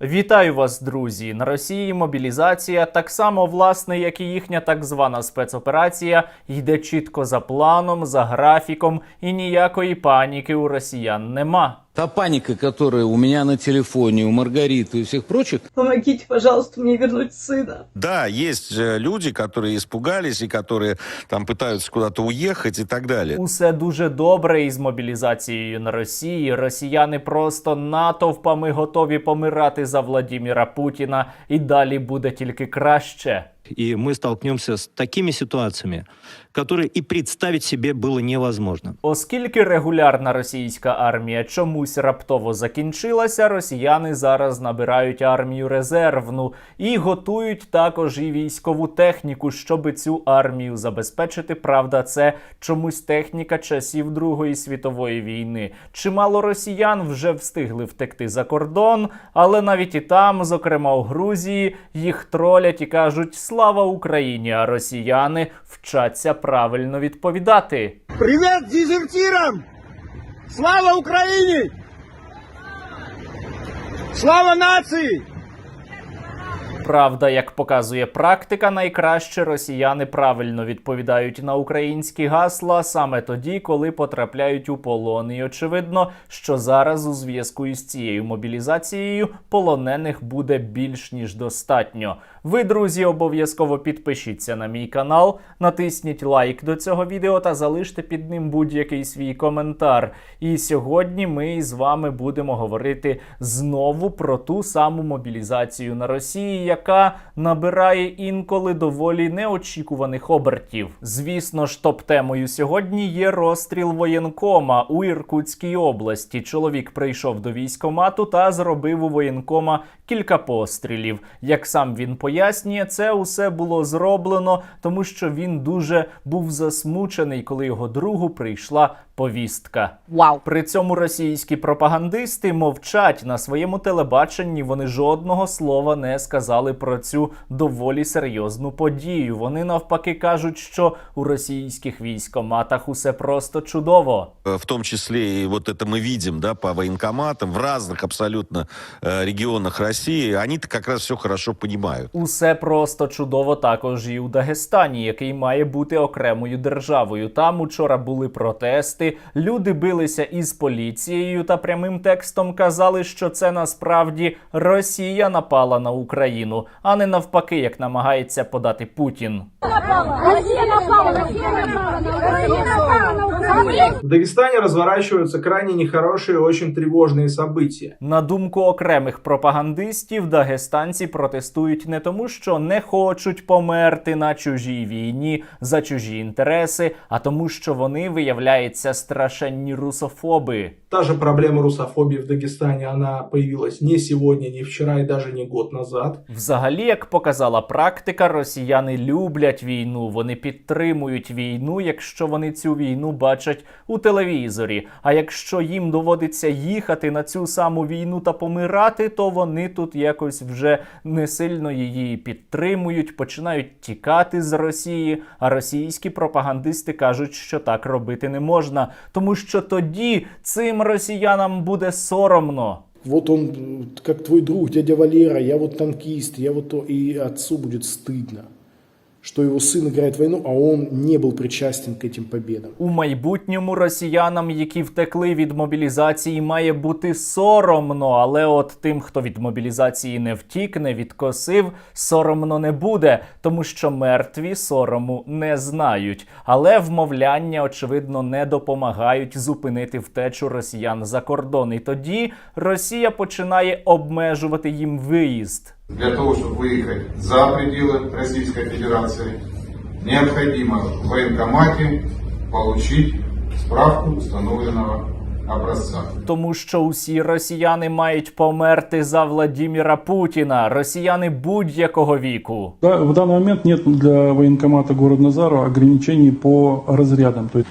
Вітаю вас, друзі! На Росії мобілізація, так само власне, як і їхня так звана спецоперація, йде чітко за планом, за графіком, і ніякої паніки у росіян нема. Та паника, которая у меня на телефоне, у Маргариты и всех прочих, Помогите, пожалуйста, мне вернуть сына. Да, есть же люди, которые испугались и которые там пытаются куда-то уехать и так далее. Усе дуже добре із мобілізацією на Росії. Росіяни просто натовпами готові помирати за Владіміра Путіна, і далі буде тільки краще. И мы столкнемся с такими ситуациями, которые и представить себе было невозможно. Оскільки регулярна російська армія чомусь раптово закінчилася, росіяни зараз набирають армію резервну і готують також і військову техніку, щоб цю армію забезпечити. Правда, це чомусь техніка часів Другої світової війни. Чимало росіян вже встигли втекти за кордон, але навіть і там, зокрема у Грузії, їх тролять і кажуть Слава Україні! А росіяни вчаться правильно відповідати. Привет дезертирам! Слава Украине! Слава нации! Правда, як показує практика, найкраще росіяни правильно відповідають на українські гасла саме тоді, коли потрапляють у полон. І очевидно, що зараз у зв'язку із цією мобілізацією полонених буде більш ніж достатньо. Ви, друзі, обов'язково підпишіться на мій канал, натисніть лайк до цього відео та залиште під ним будь-який свій коментар. І сьогодні ми з вами будемо говорити знову про ту саму мобілізацію на Росії, яка набирає інколи доволі неочікуваних обертів. Звісно ж, топ-темою сьогодні є розстріл воєнкома у Іркутській області. Чоловік прийшов до військомату та зробив у воєнкома кілька пострілів. Як сам він пояснює, це усе було зроблено, тому що він дуже був засмучений, коли його другу прийшла повістка. Вау. При цьому російські пропагандисти мовчать на своєму телебаченні. Вони жодного слова не сказали про цю доволі серйозну подію. Вони навпаки кажуть, що у російських військоматах усе просто чудово. Э, В том числе и вот это мы видим, да, по военкоматам в разных абсолютно э, регионах России. Они-то как раз все хорошо понимают. Усе просто чудово також і у Дагестані, який має бути окремою державою. Там учора були протести, люди билися із поліцією та прямим текстом казали, що це насправді Росія напала на Україну, а не навпаки, як намагається подати Путін. Росія напала, Росія напала В Дагестане разворачиваются крайне нехорошие и очень тревожные события. На думку окремих пропагандистів, дагестанці протестують не тому, що не хочуть померти на чужій війні за чужі інтереси, а тому, що вони виявляються страшенні русофоби. Та же проблема русофобии в Дагестане, она появилась не сегодня, не вчера и даже не год назад. Взагалі, як показала практика, росіяни люблять війну, вони підтримують війну, якщо вони цю війну бачать у телевізорі. А якщо їм доводиться їхати на цю саму війну та помирати, то вони тут якось вже не сильно її підтримують, починають тікати з Росії. А російські пропагандисти кажуть, що так робити не можна, тому що тоді цим росіянам буде соромно. Вот он, как твой друг, дядя Валера, я вот танкист, я вот то, и отцу будет стыдно, что его сын играет в войну, а он не был причастен к этим победам. У майбутньому росіянам, які втекли від мобілізації, має бути соромно. Але от тим, хто від мобілізації не втік, не відкосив, соромно не буде, тому що мертві сорому не знають. Але вмовляння, очевидно, не допомагають зупинити втечу росіян за кордон. І тоді Росія починає обмежувати їм виїзд. Для того, чтобы выехать за пределы Российской Федерации, необходимо в военкомате получить справку установленного образца. Тому що усі росіяни мають померти за Владіміра Путіна, росіяни будь-якого віку. Да, в данный момент нет для военкомата города Назару ограничений по разрядам. То есть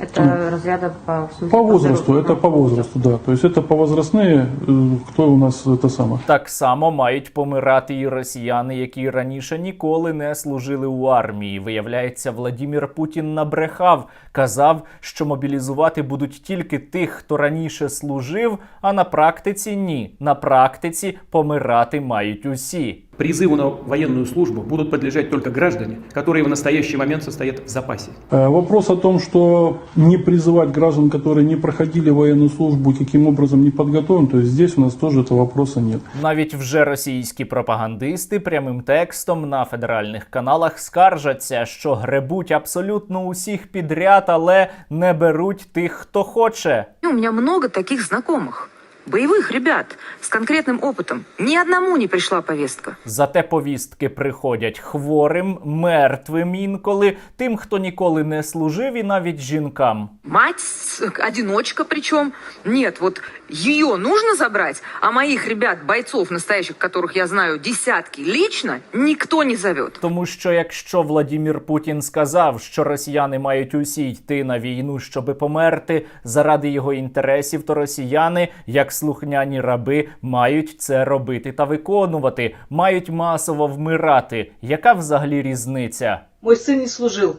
Это разряда по, в смысле, По возрасту, здоровью. это по возрасту, да. То есть это по возрастные, э, кто у нас это самое. Так само мають помирати і росіяни, які раніше ніколи не служили у армії. Виявляється, Владімір Путін набрехав, казав, що мобілізувати будуть тільки тих, хто раніше служив. А на практиці ні. На практиці помирати мають усі. Призыву на военную службу будут подлежать только граждане, которые в настоящий момент состоят в запасе. Э, Вопрос о том, что не призывать граждан, которые не проходили военную службу, каким образом не подготовлен, то есть здесь у нас тоже этого вопроса нет. Навіть вже російські пропагандисти прямим текстом на федеральних каналах скаржаться, що гребуть абсолютно усіх підряд, але не беруть тих, хто хоче. У меня много таких знакомых. Боевых ребят с конкретным опытом. Ни одному не пришла повестка. Зате повістки приходять хворим, мертвим інколи, тим, хто ніколи не служив, і навіть жінкам. Мать, с- одиночка причем. Нет, вот ее нужно забрать, а моих ребят, бойцов настоящих, которых я знаю десятки лично, никто не зовет. Тому що якщо Владімір Путін сказав, що росіяни мають усі йти на війну, щоби померти заради його інтересів, то росіяни, як слухняні раби, мають це робити та виконувати, мають масово вмирати. Яка взагалі різниця? Мой сын не служил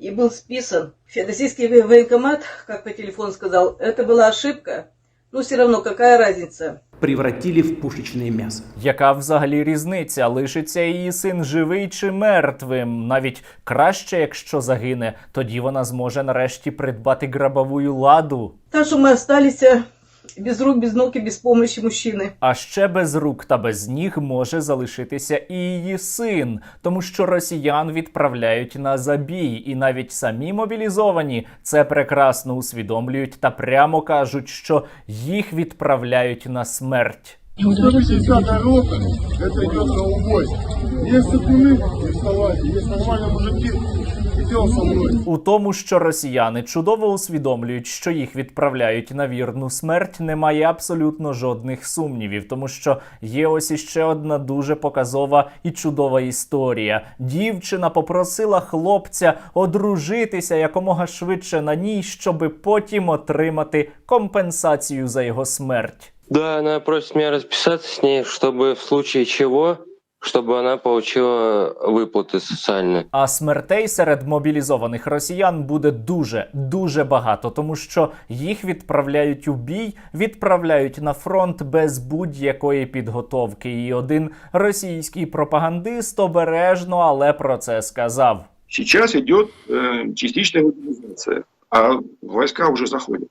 и был списан. Феодосийский во- военкомат, как по телефону сказал, это была ошибка. Но все равно, какая разница? Превратили в пушечное мясо. Яка взагалі різниця? Лишиться її син живий чи мертвим? Навіть краще, якщо загине, тоді вона зможе нарешті придбати грабовую ладу. Так что мы остались э, без рук, без ног и без помощи мужчины. А ще без рук та без ніг може залишитися і її син, тому що росіян відправляють на забій, і навіть самі мобілізовані це прекрасно усвідомлюють та прямо кажуть, що їх відправляють на смерть. 180 рота, это идет на убой. Есть цепуны, вставайте, есть нормальные мужики, идем со мной. У тому, що росіяни чудово усвідомлюють, що їх відправляють на вірну смерть, немає абсолютно жодних сумнівів, тому що є ось іще одна дуже показова і чудова історія. Дівчина попросила хлопця одружитися якомога швидше на ній, щоби потім отримати компенсацію за його смерть. Да, она просит меня расписаться с ней, чтобы в случае чего, чтобы она получила выплаты социальные. А смертей серед мобілізованих росіян буде дуже дуже багато, тому що їх відправляють у бій, відправляють на фронт без будь-якої підготовки. І один російський пропагандист обережно, але про це сказав. Сейчас идет э, частичная мобилизация, а войска уже заходят.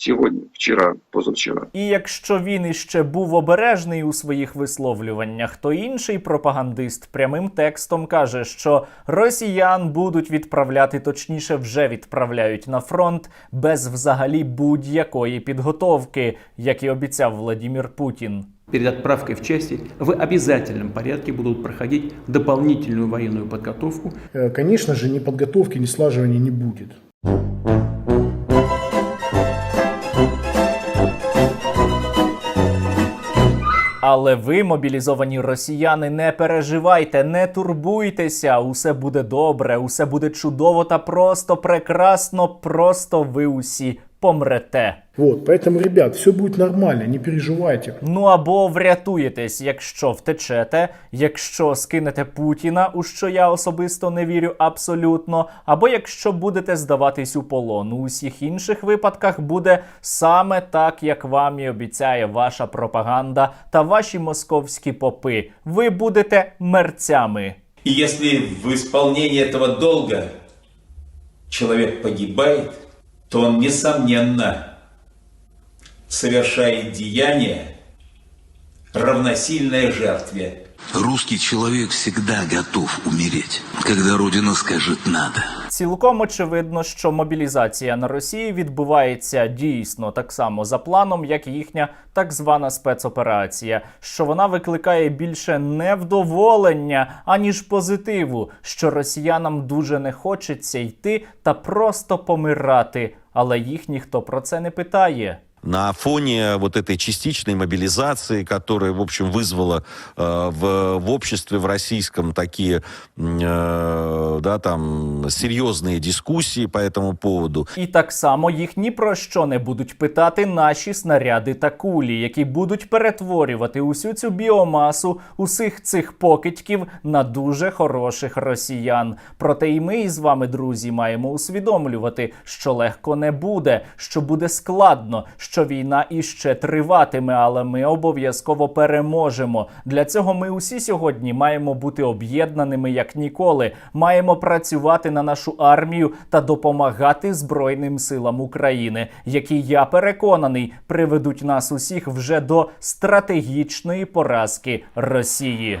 Сегодня, вчера, позавчера. І якщо він іще був обережний у своїх висловлюваннях, то інший пропагандист прямим текстом каже, що росіян будуть відправляти, точніше, вже відправляють на фронт без взагалі будь-якої підготовки, як і обіцяв Владімір Путін. Перед отправкой в части в обязательном порядке будут проходить дополнительную военную подготовку. Э, Конечно же, ни подготовки, ни слаживания не будет. Але ви, мобілізовані росіяни, не переживайте, не турбуйтеся. Усе буде добре, усе буде чудово та просто прекрасно. Просто ви усі помрете. Вот, поэтому, ребят, все будет нормально, не переживайте. Ну або врятуєтесь, якщо втечете, якщо скинете Путіна, у що я особисто не вірю абсолютно, або якщо будете здаватись у полон. У усіх інших випадках буде саме так, як вам і обіцяє ваша пропаганда та ваші московські попи. Ви будете мерцями. И если в исполнении этого долга человек погибает, то он, несомненно, совершает деяние, равносильное жертве. Русский человек всегда готов умереть, когда Родина скажет «надо». Цілком очевидно, що мобілізація на Росії відбувається дійсно так само за планом, як їхня так звана спецоперація, що вона викликає більше невдоволення, аніж позитиву, що росіянам дуже не хочеться йти та просто помирати, але їх ніхто про це не питає На фоне вот этой частичной мобилизации, которая, в общем, вызвала э, в, в обществе, в российском такие, м, э, да, там, серьезные дискуссии по этому поводу. І так само їх ні про що не будуть питати наші снаряди та кулі, які будуть перетворювати усю цю біомасу усіх цих покидьків на дуже хороших росіян. Проте і ми із вами, друзі, маємо усвідомлювати, що легко не буде, що буде складно, що війна іще триватиме, але ми обов'язково переможемо. Для цього ми усі сьогодні маємо бути об'єднаними як ніколи. Маємо працювати на нашу армію та допомагати Збройним силам України, які я переконаний приведуть нас усіх вже до стратегічної поразки Росії.